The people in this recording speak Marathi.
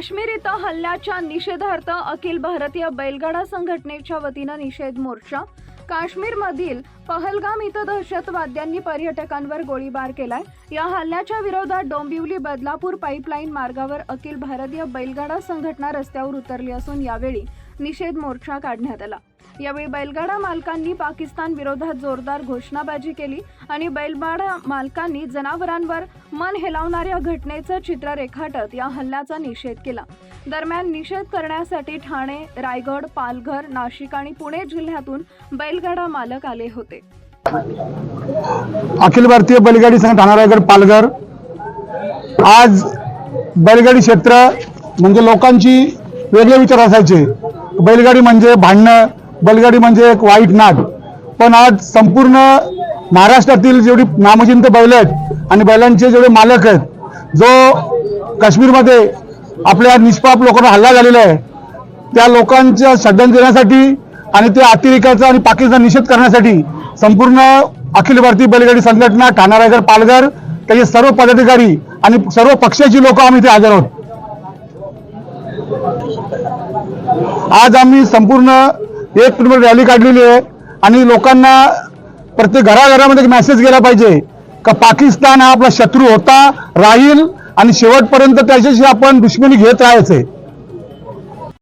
काश्मीर इथं हल्ल्याच्या निषेधार्थ अखिल भारतीय बैलगाडा संघटनेच्या वतीनं निषेध मोर्चा. काश्मीरमधील पहलगाम इथं दहशतवाद्यांनी पर्यटकांवर गोळीबार केलाय. या हल्ल्याच्या विरोधात डोंबिवली बदलापूर पाईपलाईन मार्गावर अखिल भारतीय बैलगाडा संघटना रस्त्यावर उतरली असून यावेळी निषेध मोर्चा काढण्यात आला. यावेळी बैलगाडा मालकांनी पाकिस्तान विरोधात जोरदार घोषणाबाजी केली आणि बैलगाडा मालकांनी जनावरांवर मन हेलावणाऱ्या घटनेचं चित्र रेखाटत या हल्ल्याचा निषेध केला. दरम्यान निषेध करण्यासाठी ठाणे रायगड पालघर नाशिक आणि पुणे जिल्ह्यातून बैलगाडा मालक आले होते. अखिल भारतीय बैलगाडी संघ ठाणा रायगड पालघर. आज बैलगाडी क्षेत्र म्हणजे लोकांची वेगळे विचार असायचे. बैलगाडी म्हणजे भांडणं बैलगाडी म्हणजे एक वाईट नाद पण आज संपूर्ण महाराष्ट्रातील जेवढी नामचिंत बैल आहेत आणि बैलांचे जेवढे मालक आहेत जो काश्मीरमध्ये आपल्या निष्पाप लोकांना हल्ला झालेला आहे त्या लोकांच्या श्रद्धांजली देण्यासाठी आणि त्या अतिरेकाचा आणि पाकिस्तान निषेध करण्यासाठी संपूर्ण अखिल भारतीय बैलगाडी संघटना ठाणा रायगड पालघर त्याचे सर्व पदाधिकारी आणि सर्व पक्षाची लोक आम्ही इथे हजर आहोत. आज आम्ही संपूर्ण एक किलोमीटर रॅली काढलेली आहे. आणि लोकांना प्रत्येक घराघरामध्ये एक मेसेज गेला पाहिजे का पाकिस्तान हा आपला शत्रू होता राहील आणि शेवटपर्यंत त्याच्याशी आपण दुश्मनी घेत राहायचे.